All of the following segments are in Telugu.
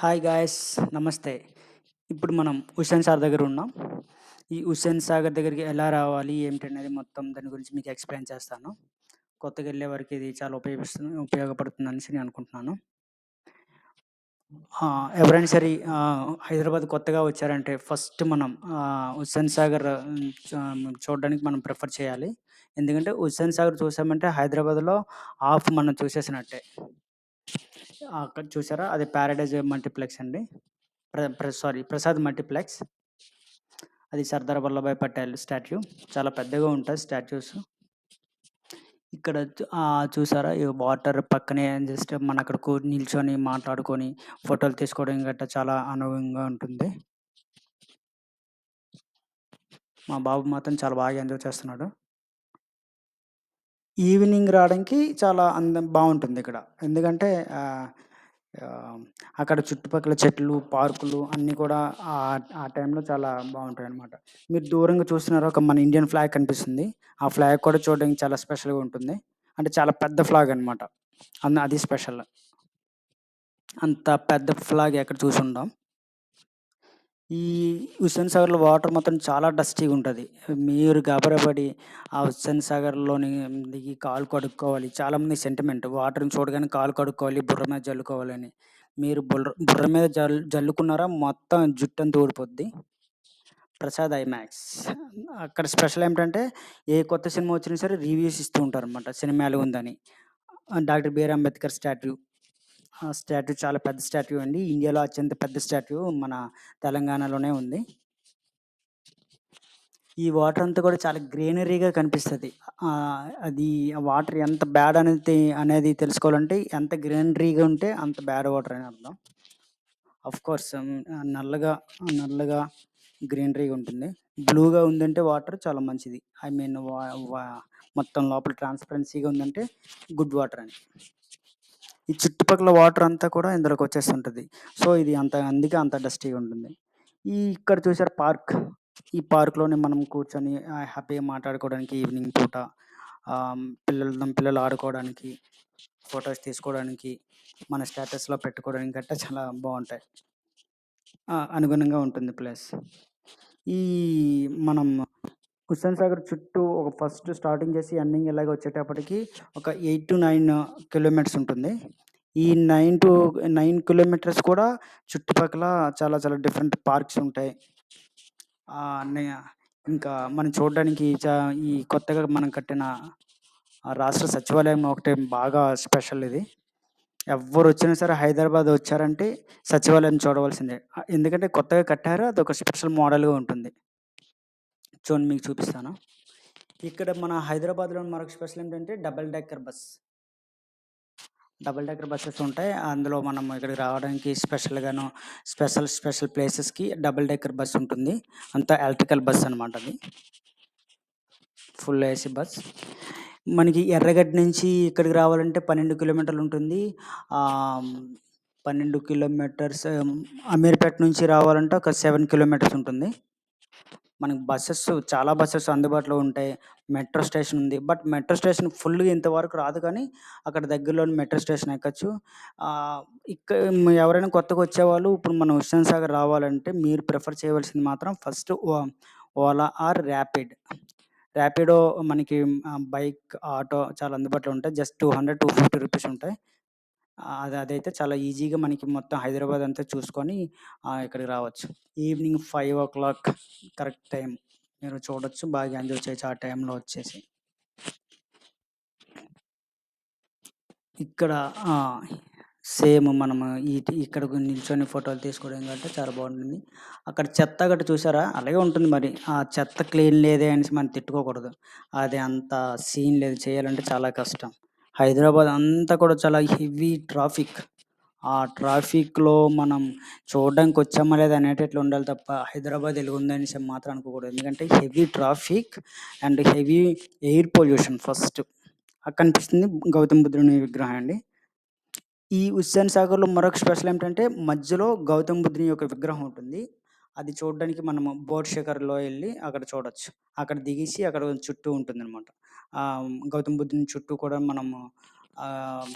హాయ్ గాయ్స్ నమస్తే. ఇప్పుడు మనం హుస్సేన్ సార్ దగ్గర ఉన్నాం. ఈ హుస్సేన్ సాగర్ దగ్గరికి ఎలా రావాలి ఏమిటనేది మొత్తం దాని గురించి మీకు ఎక్స్ప్లెయిన్ చేస్తాను. కొత్తగా వెళ్ళే వారికి ఇది చాలా ఉపయోగిస్తుంది ఉపయోగపడుతుంది అనేసి నేను అనుకుంటున్నాను. ఎవరైనా సరే హైదరాబాద్ కొత్తగా వచ్చారంటే ఫస్ట్ మనం హుస్సేన్ సాగర్ చూడడానికి మనం ప్రిఫర్ చేయాలి. ఎందుకంటే హుస్సేన్ సాగర్ చూసామంటే హైదరాబాద్లో ఆఫ్ మనం చూసేసినట్టే. అక్కడ చూసారా? అది ప్యారడైజ్ మల్టీప్లెక్స్ అండి. ప్ర సారీ ప్రసాద్ మల్టీప్లెక్స్ అది సర్దార్ వల్లభాయ్ పటేల్ స్టాట్యూ చాలా పెద్దగా ఉంటుంది స్టాట్యూస్ ఇక్కడ చూసారా? ఈ వాటర్ పక్కనే జస్ట్ మన అక్కడ కూ- నిల్చొని మాట్లాడుకొని ఫోటోలు తీసుకోవడం గట్రా చాలా అనుభవంగా ఉంటుంది. మా బాబు మాత్రం చాలా బాగా ఎంజాయ్ చేస్తున్నాడు. ఈవినింగ్ రావడానికి చాలా అందం బాగుంటుంది ఇక్కడ. ఎందుకంటే అక్కడ చుట్టుపక్కల చెట్లు పార్కులు అన్నీ కూడా ఆ ఆ టైంలో చాలా బాగుంటాయి అన్నమాట మీరు దూరంగా చూస్తున్నారు ఒక మన ఇండియన్ ఫ్లాగ్ కనిపిస్తుంది. ఆ ఫ్లాగ్ కూడా చూడడానికి చాలా స్పెషల్గా ఉంటుంది. అంటే చాలా పెద్ద ఫ్లాగ్ అనమాట అది స్పెషల్. అంత పెద్ద ఫ్లాగ్ ఎక్కడ చూసి ఉండం. ఈ హుస్సేన్ సాగర్లో వాటర్ మొత్తం చాలా డస్టీగా ఉంటుంది. మీరు గాబరాపడి ఆ హుస్సేన్ సాగర్లోని దిగి కాలు కడుక్కోవాలి. చాలామంది సెంటిమెంట్ వాటర్ని చూడగానే కాలు కడుక్కోవాలి బుర్ర మీద జల్లుకోవాలని. మీరు బుర్ర బుర్ర మీద జల్ జల్లుకున్నారా? మొత్తం జుట్టు అంతా ఊడిపోద్ది. ప్రసాద్ ఐమాక్స్. అక్కడ స్పెషల్ ఏమిటంటే ఏ కొత్త సినిమా వచ్చినా సరే రివ్యూస్ ఇస్తూ ఉంటారు అనమాట సినిమా ఎలా ఉందని డాక్టర్ బిఆర్ అంబేద్కర్ స్టాట్యూ. ఆ స్టాట్యూ చాలా పెద్ద స్టాట్యూ అండి. ఇండియాలో అత్యంత పెద్ద స్టాట్యూ మన తెలంగాణలోనే ఉంది. ఈ వాటర్ అంతా కూడా చాలా గ్రీనరీగా కనిపిస్తుంది. అది వాటర్ ఎంత బ్యాడ్ అనేది అనేది తెలుసుకోవాలంటే ఎంత గ్రీనరీగా ఉంటే అంత బ్యాడ్ వాటర్ అని అర్థం. అఫ్ కోర్స్ నల్లగా నల్లగా గ్రీనరీగా ఉంటుంది. బ్లూగా ఉందంటే వాటర్ చాలా మంచిది. ఐ మీన్ మొత్తం లోపల ట్రాన్స్పరెన్సీగా ఉందంటే గుడ్ వాటర్ అని. ఈ చుట్టుపక్కల వాటర్ అంతా కూడా ఇందులోకి వచ్చేస్తుంటుంది. సో ఇది అంత అందుకే అంత డస్టీగా ఉంటుంది. ఈ ఇక్కడ చూసారు పార్క్? ఈ పార్క్లోనే మనం కూర్చొని హ్యాపీగా మాట్లాడుకోవడానికి ఈవినింగ్ పూట ఆ, పిల్లలతో పిల్లలు ఆడుకోవడానికి ఫొటోస్ తీసుకోవడానికి మన స్టేటస్లో పెట్టుకోవడానికి గట్టా చాలా బాగుంటాయి. ఆ, అనుగుణంగా ఉంటుంది ప్లేస్. ఈ మనం హుస్సేన్ సాగర్ చుట్టూ ఒక ఫస్ట్ స్టార్టింగ్ చేసి ఎండింగ్ ఇలాగ వచ్చేటప్పటికి ఒక ఎయిట్ టు నైన్ కిలోమీటర్స్ ఉంటుంది. ఈ నైన్ టు నైన్ కిలోమీటర్స్ కూడా చుట్టుపక్కల చాలా చాలా డిఫరెంట్ పార్క్స్ ఉంటాయి. ఇంకా మనం చూడడానికి చా- ఈ కొత్తగా మనం కట్టిన ఆ రాష్ట్ర సచివాలయం ఒకటి బాగా స్పెషల్ ఇది. ఎవరు వచ్చినా సరే హైదరాబాద్ వచ్చారంటే సచివాలయం చూడవలసిందే. ఎందుకంటే కొత్తగా కట్టారు అది ఒక స్పెషల్ మోడల్గా ఉంటుంది. చూడండి మీకు చూపిస్తాను. ఇక్కడ మన హైదరాబాద్లో మరొక స్పెషల్ ఏంటంటే double decker bus. Double decker buses ఉంటాయి. అందులో మనం ఇక్కడికి రావడానికి స్పెషల్గాను స్పెషల్ స్పెషల్ ప్లేసెస్కి డబల్ డెక్కర్ బస్ ఉంటుంది. అంతా ఎలక్ట్రికల్ బస్ అనమాట అది. Full AC bus. మనకి ఎర్రగడ్డ నుంచి ఇక్కడికి రావాలంటే పన్నెండు కిలోమీటర్లు ఉంటుంది. పన్నెండు కిలోమీటర్స్ అమీర్పేట నుంచి రావాలంటే ఒక సెవెన్ కిలోమీటర్స్ ఉంటుంది. మనకి బస్సెస్ చాలా బస్సెస్ అందుబాటులో ఉంటాయి. మెట్రో స్టేషన్ ఉంది. బట్ మెట్రో స్టేషన్ ఫుల్గా ఇంతవరకు రాదు కానీ అక్కడ దగ్గరలోని మెట్రో స్టేషన్ ఎక్కచ్చు. ఇక్కడ ఎవరైనా కొత్తగా వచ్చేవాళ్ళు ఇప్పుడు మనం హుస్సేన్ సాగర్ రావాలంటే మీరు ప్రిఫర్ చేయవలసింది మాత్రం first Ola or rapid. Rapido మనకి బైక్ ఆటో చాలా అందుబాటులో ఉంటాయి. Just two hundred two fifty rupees ఉంటాయి. అది అదైతే చాలా ఈజీగా మనకి మొత్తం హైదరాబాద్ అంతా చూసుకొని ఇక్కడికి రావచ్చు. Evening five o'clock correct time మీరు చూడొచ్చు. బాగా ఎంజాయ్ చేయొచ్చు ఆ టైంలో వచ్చేసి. ఇక్కడ సేమ్ మనము ఈ ఇక్కడ నిల్చొని ఫోటోలు తీసుకోవడం కంటే చాలా బాగుంటుంది. అక్కడ చెత్త గట్ట చూసారా? అలాగే ఉంటుంది మరి. ఆ చెత్త క్లీన్ లేదే అనేసి మనం తిట్టుకోకూడదు. అది అంత సీన్ లేదు. చేయాలంటే చాలా కష్టం. హైదరాబాద్ అంతా కూడా చాలా హెవీ ట్రాఫిక్. ఆ ట్రాఫిక్లో మనం చూడడానికి వచ్చామా లేదా అనేటట్లు ఉండాలి తప్ప హైదరాబాద్ ఎలాగుందనేసి మాత్రం అనుకోకూడదు. ఎందుకంటే heavy traffic and heavy air pollution first. అక్కడ కనిపిస్తుంది గౌతమ్ బుద్ధుని విగ్రహం అండి. ఈ హుస్సేన్ సాగర్లో మరొక స్పెషల్ ఏంటంటే మధ్యలో గౌతమ్ బుద్ధుని యొక్క విగ్రహం ఉంటుంది. అది చూడడానికి మనము బోట్ శిఖర్లో వెళ్ళి అక్కడ చూడొచ్చు అక్కడ దిగేసి అక్కడ చుట్టూ ఉంటుంది అనమాట గౌతమ్ బుద్ధుని చుట్టూ కూడా మనము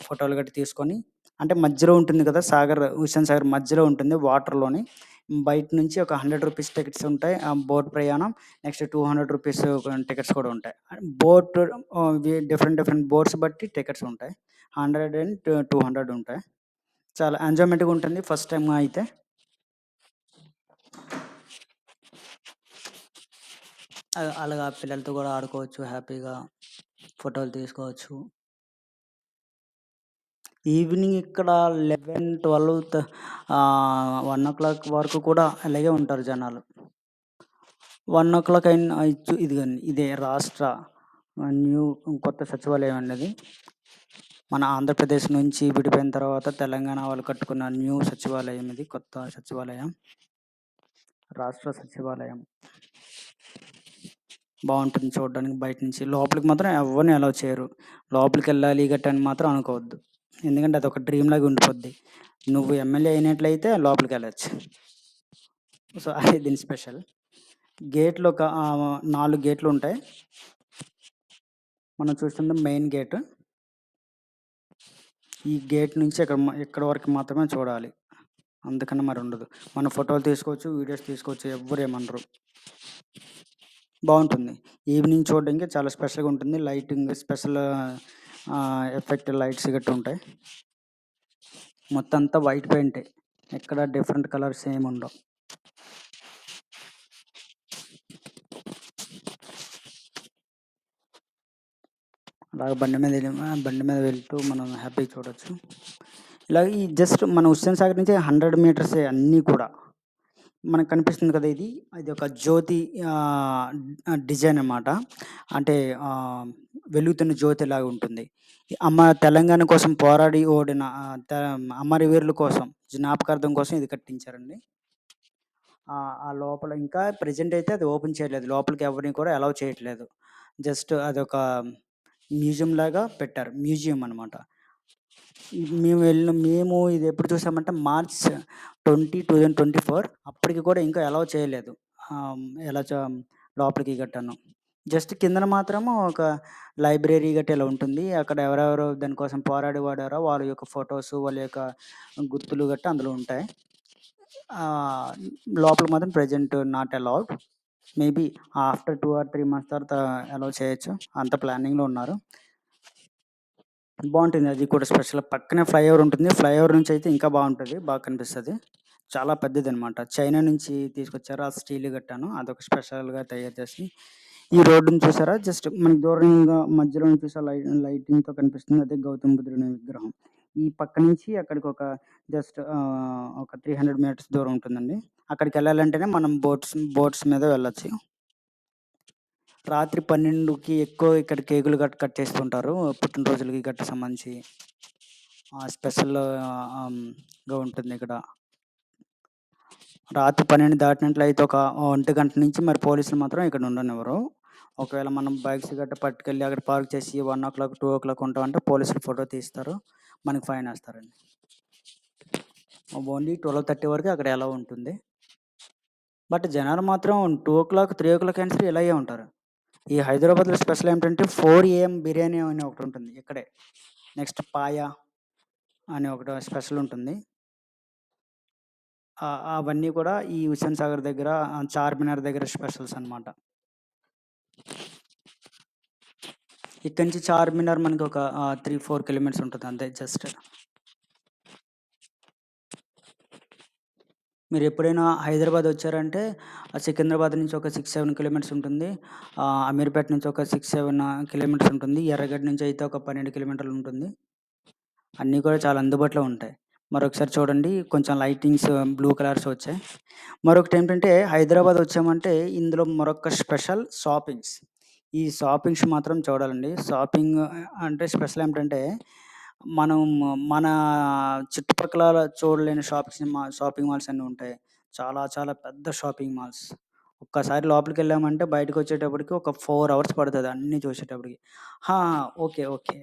ఫోటోలు గట్టి తీసుకొని అంటే మధ్యలో ఉంటుంది కదా! సాగర్ హుస్సేన్ సాగర్ మధ్యలో ఉంటుంది వాటర్‌లోని. బయట నుంచి ఒక 100 రూపీస్ టికెట్స్ ఉంటాయి. ఆ బోట్ ప్రయాణం. నెక్స్ట్ 200 రూపీస్ టికెట్స్ కూడా ఉంటాయి. బోట్ డిఫరెంట్ డిఫరెంట్ బోట్స్ బట్టి టికెట్స్ ఉంటాయి. 100 అండ్ టూ 200 ఉంటాయి. చాలా ఎంజాయ్‌మెంట్‌గా ఉంటుంది ఫస్ట్ టైం అయితే. అలాగా పిల్లలతో కూడా ఆడుకోవచ్చు హ్యాపీగా. ఫోటోలు తీసుకోవచ్చు. ఈవినింగ్ ఇక్కడ eleven twelve one o'clock వరకు కూడా అలాగే ఉంటారు జనాలు. 1:00 అయిన ఇచ్చు కానీ ఇదే రాష్ట్ర న్యూ కొత్త సచివాలయం అండి అది. మన ఆంధ్రప్రదేశ్ నుంచి విడిపోయిన తర్వాత తెలంగాణ వాళ్ళు కట్టుకున్న న్యూ సచివాలయం ఇది. కొత్త సచివాలయం. రాష్ట్ర సచివాలయం. బాగుంటుంది చూడడానికి బయట నుంచి. లోపలికి మాత్రం ఎవరిని అలౌ చేయరు. లోపలికెళ్ళాలి గట్ట అని మాత్రం అనుకోవద్దు. ఎందుకంటే అది ఒక డ్రీమ్ లాగా ఉండిపోద్ది. నువ్వు ఎమ్మెల్యే అయినట్లయితే లోపలికి వెళ్ళచ్చు సో, అది దీని స్పెషల్. గేట్‌లు ఒక నాలుగు గేట్లు ఉంటాయి మనం చూస్తుంది మెయిన్ గేట్. ఈ గేట్ నుంచి ఇక్కడ ఇక్కడ వరకు మాత్రమే చూడాలి. అందుకన్నా మరి ఉండదు. మనం ఫోటోలు తీసుకోవచ్చు, వీడియోస్ తీసుకోవచ్చు. ఎవ్వరు ఏమనరు. బాగుంటుంది ఈవినింగ్ చూడడానికి చాలా స్పెషల్‌గా ఉంటుంది. లైటింగ్ స్పెషల్ ఎఫెక్ట్ లైట్స్ గట్టా ఉంటాయి. మొత్తం అంతా వైట్ పెయింటే. ఎక్కడ డిఫరెంట్ కలర్స్ ఏమి ఉండవు. అలాగే బండి మీద బండి మీద వెళ్తూ మనం హ్యాపీగా చూడొచ్చు. ఇలాగ ఈ జస్ట్ మన హుస్సేన్ సాగర్ నుంచి 100 మీటర్సే అన్నీ కూడా. మనకు కనిపిస్తుంది కదా! ఇది. ఇది ఒక జ్యోతి డిజైన్ అన్నమాట. అంటే వెలుగుతున్న జ్యోతి లాగా ఉంటుంది. అమ్మ తెలంగాణ కోసం పోరాడి ఓడిన ఆహ్, త అమరవీరుల కోసం జ్ఞాపకార్థం కోసం ఇది కట్టించారండి. ఆ! లోపల ఇంకా ప్రెజెంట్ అయితే అది ఓపెన్ చేయలేదు. లోపలికి ఎవరిని కూడా అలౌ చేయట్లేదు. జస్ట్ అదొక మ్యూజియంలాగా పెట్టారు. మ్యూజియం అనమాట. మేము వెళ్ళిన మేము ఇది ఎప్పుడు చూసామంటే మార్చ్ 20, 2024 అప్పటికి కూడా ఇంకా అలౌ చేయలేదు. ఎలా లోపలికి గట్టాను. జస్ట్ కిందన మాత్రము ఒక లైబ్రరీ గట్ట ఇలా ఉంటుంది. అక్కడ ఎవరెవరు దానికోసం పోరాడి వాడారో వాళ్ళ యొక్క ఫొటోస్ వాళ్ళ యొక్క గుర్తులు గట్ట అందులో ఉంటాయి. లోపల మాత్రం present not allowed. Maybe after two or three months తర్వాత అలౌ చేయొచ్చు. అంత ప్లానింగ్‌లో ఉన్నారు. బాగుంటుంది అది కూడా స్పెషల్. పక్కనే ఫ్లైఓవర్ ఉంటుంది. ఫ్లైఓవర్ నుంచి అయితే ఇంకా బాగుంటుంది బాగా కనిపిస్తుంది చాలా పెద్దది అనమాట చైనా నుంచి తీసుకొచ్చారు. ఆ స్టీల్ గట్టాను. అదొక స్పెషల్‌గా తయారు చేసి ఈ రోడ్డుని చూసారా? జస్ట్ మనకి దూరంగా మధ్యలో నుంచి లైట్ లై లైటింగ్‌తో కనిపిస్తుంది. అదే గౌతమ్ బుద్ధుడి విగ్రహం. ఈ పక్క నుంచి అక్కడికి ఒక జస్ట్ ఒక త్రీ హండ్రెడ్ మీటర్స్ దూరం ఉంటుందండి. అక్కడికెళ్ళాలంటేనే మనం బోట్స్ బోట్స్ మీద వెళ్ళొచ్చు. రాత్రి 12కి ఎక్కువ ఇక్కడ కేకులు గట్ట కట్ చేస్తుంటారు. పుట్టినరోజులకి గట్ట సంబంధించి. స్పెషల్గా ఉంటుంది ఇక్కడ రాత్రి 12 దాటినట్లయితే ఒక ఒంటి గంట నుంచి మరి పోలీసులు మాత్రం ఇక్కడ ఉండనివ్వరు. ఒకవేళ మనం బైక్స్ గట్ట పట్టుకెళ్ళి అక్కడ పార్క్ చేసి 1:00, 2:00 ఉంటామంటే పోలీసులు ఫోటో తీస్తారు. మనకి ఫైన్ వేస్తారండి ఓన్లీ ట్వల్వ్ థర్టీ వరకు అక్కడ ఎలా ఉంటుంది. బట్ జనాలు మాత్రం 2:00, 3:00 అయినా సరే ఇలాగే ఉంటారు. ఈ హైదరాబాద్‌లో స్పెషల్ ఏంటంటే ఫోర్ ఏఎం బిర్యానీ అని ఒకటి ఉంటుంది ఇక్కడే. నెక్స్ట్ పాయ అని ఒకటి స్పెషల్ ఉంటుంది. అవన్నీ కూడా ఈ హుస్సేన్ సాగర్ దగ్గర చార్మినార్ దగ్గర స్పెషల్స్ అనమాట. ఇక్కడి నుంచి చార్మినార్ మనకి ఒక త్రీ ఫోర్ కిలోమీటర్స్ ఉంటుంది అంతే జస్ట్. మీరు ఎప్పుడైనా హైదరాబాద్ వచ్చారంటే సికింద్రాబాద్ నుంచి ఒక 6, 7 కిలోమీటర్స్ ఉంటుంది. అమీర్పేట నుంచి ఒక 6, 7 కిలోమీటర్స్ ఉంటుంది. ఎర్రగడ్డ నుంచి అయితే ఒక 12 కిలోమీటర్లు ఉంటుంది. అన్నీ కూడా చాలా అందుబాటులో ఉంటాయి. మరొకసారి చూడండి కొంచెం లైటింగ్స్ బ్లూ కలర్స్ వచ్చాయి. మరొకటి ఏంటంటే హైదరాబాద్ వచ్చామంటే ఇందులో మరొక స్పెషల్ షాపింగ్స్. ఈ షాపింగ్స్ మాత్రం చూడాలండి. షాపింగ్ అంటే స్పెషల్ ఏమిటంటే మనం మన చుట్టుపక్కల చూడలేని షాప్స్ మా షాపింగ్ మాల్స్ అన్నీ ఉంటాయి. చాలా చాలా పెద్ద షాపింగ్ మాల్స్. ఒక్కసారి లోపలికి వెళ్ళామంటే బయటకొచ్చేటప్పటికి ఒక ఫోర్ అవర్స్ పడుతుంది అన్నీ చూసేటప్పటికి. ఓకే. ఓకే.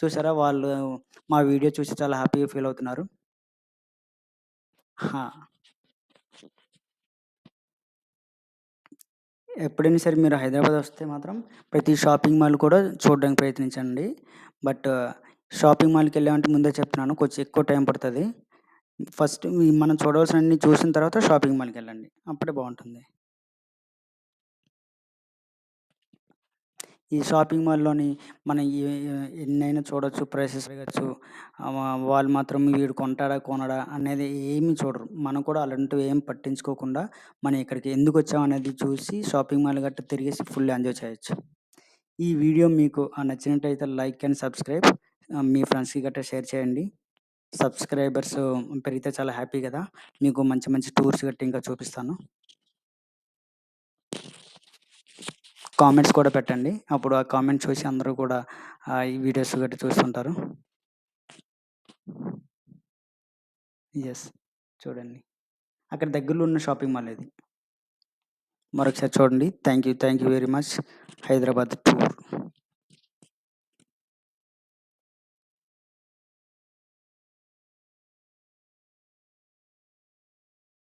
చూసారా వాళ్ళు మా వీడియో చూసి చాలా హ్యాపీగా ఫీల్ అవుతున్నారు. ఎప్పుడైనా సరే మీరు హైదరాబాద్ వస్తే మాత్రం ప్రతి షాపింగ్ మాల్ కూడా చూడడానికి ప్రయత్నించండి. బట్ షాపింగ్ మాల్కి వెళ్ళామంటే ముందే చెప్తున్నాను కొంచెం ఎక్కువ టైం పడుతుంది ఫస్ట్ మనం చూడవలసినన్ని చూసిన తర్వాత షాపింగ్ మాల్కి వెళ్ళండి అప్పుడే బాగుంటుంది ఈ షాపింగ్ మాల్‌లోని మనం ఎన్నైనా చూడొచ్చు. ప్రైసెస్ అడగచ్చు వాళ్ళు మాత్రం వీడు కొంటాడా? కొనడా? అనేది ఏమి చూడరు. మనం కూడా అలాంటివి ఏం పట్టించుకోకుండా మనం ఇక్కడికి ఎందుకు వచ్చాం అనేది చూసి షాపింగ్ మాల్ గట్టా తిరిగేసి ఫుల్ ఎంజాయ్ చేయొచ్చు. ఈ వీడియో మీకు నచ్చినట్టయితే లైక్ అండ్ సబ్స్క్రైబ్. మీ ఫ్రెండ్స్‌కి గట్రా షేర్ చేయండి. సబ్స్క్రైబర్స్ పెరిగితే చాలా హ్యాపీ కదా మీకు మంచి మంచి టూర్స్ గట్టి ఇంకా చూపిస్తాను. కామెంట్స్ కూడా పెట్టండి. అప్పుడు ఆ కామెంట్ చూసి అందరూ కూడా ఈ వీడియోస్ గట్టి చూస్తుంటారు. ఎస్ చూడండి. అక్కడ దగ్గరలో ఉన్న షాపింగ్ మాల్ ఇది. మరొకసారి చూడండి. Thank you. Thank you very much. Hyderabad tour.